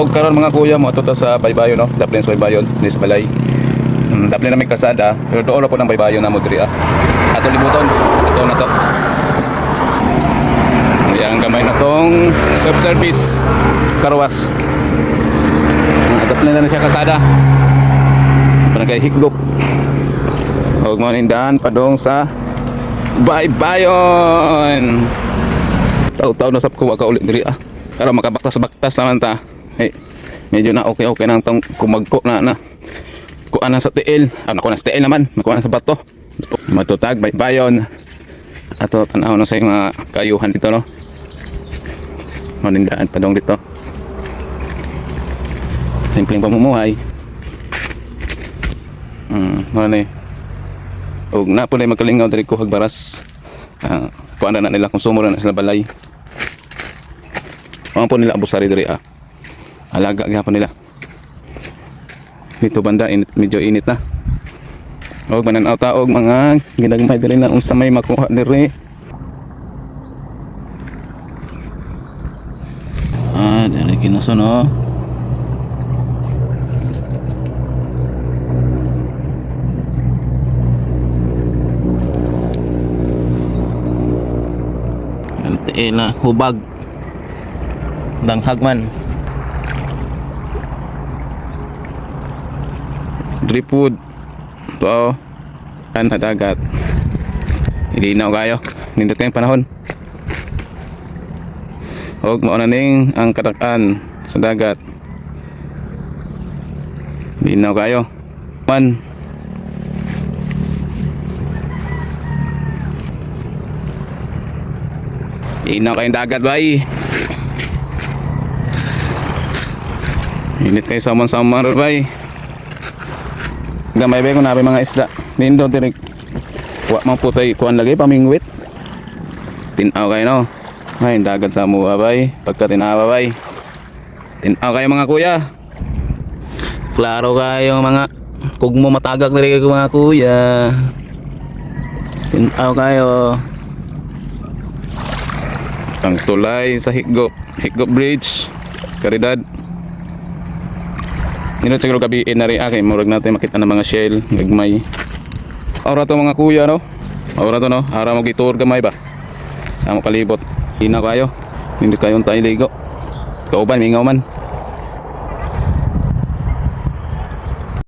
Og karon mga kuya mo ato sa Baybayon no, Daplin sa Baybayon, ni sa balay. Mm, Daplin na may kalsada, pero doon po ng Baybayon na mo diri ah. Ato libuton, ato na to. Yang gamay na tong self-service karwas. Daplin na na siya kalsada. Barangay Higdop. Og mo nindahan padong sa Baybayon. Taw-taw na sab ko wa ka uli diri ah. Pero makabaktas-baktas naman ta. Hey, medyo na okay-okay nang tong kumagko na na. Kuan na sa tiil. Ah, nakuha na sa tiil naman. Nakuha na sa bato. Matutag, baybayon. Ato tanaw na sa mga kayuhan dito no. Manindaan pa dong dito. Simpleng pamumuhay. Hmm, ano ni? Og na po na magkalingaw diri ko hagbaras. Ah, kuan na nila kung sumura na sila balay. Mga po nila abusari diri ah. Alaga gyapon nila. Dito banda init, medyo init na. Og mananaw ta og mga ginagmay diri na unsa may makuha diri. Ah, dili kinaso no. Ante na hubag. Danghag man. Dripwood. To. Kan dagat. Na kayo. Nindot kayong panahon. Og mao na ning ang kadakan sa dagat. Na kayo. Man. Inaw kayong dagat bay. Init kayo sa samar bay. Gamay ba kung nabi mga isda. Nindo direk. Wa man putay kuan lagi pamingwit. Tinaw kayo no. Ay dagat sa mua bay. Pagka tinawa bay. Tinaw kayo mga kuya. Klaro kayo mga kugmo matagak na rin mga kuya. Tinaw kayo. Ang tulay sa Higgo. Higgo Bridge. Karidad. Nino siguro gabiin na rin akin. Murag natin makita ng mga shell. Gagmay. Aura to mga kuya no. Aura to no. Ara mo gitour gamay ba. Sa mo kalibot. Ina kayo. Hindi kayong tayo ligo. Kauban, mingaw man.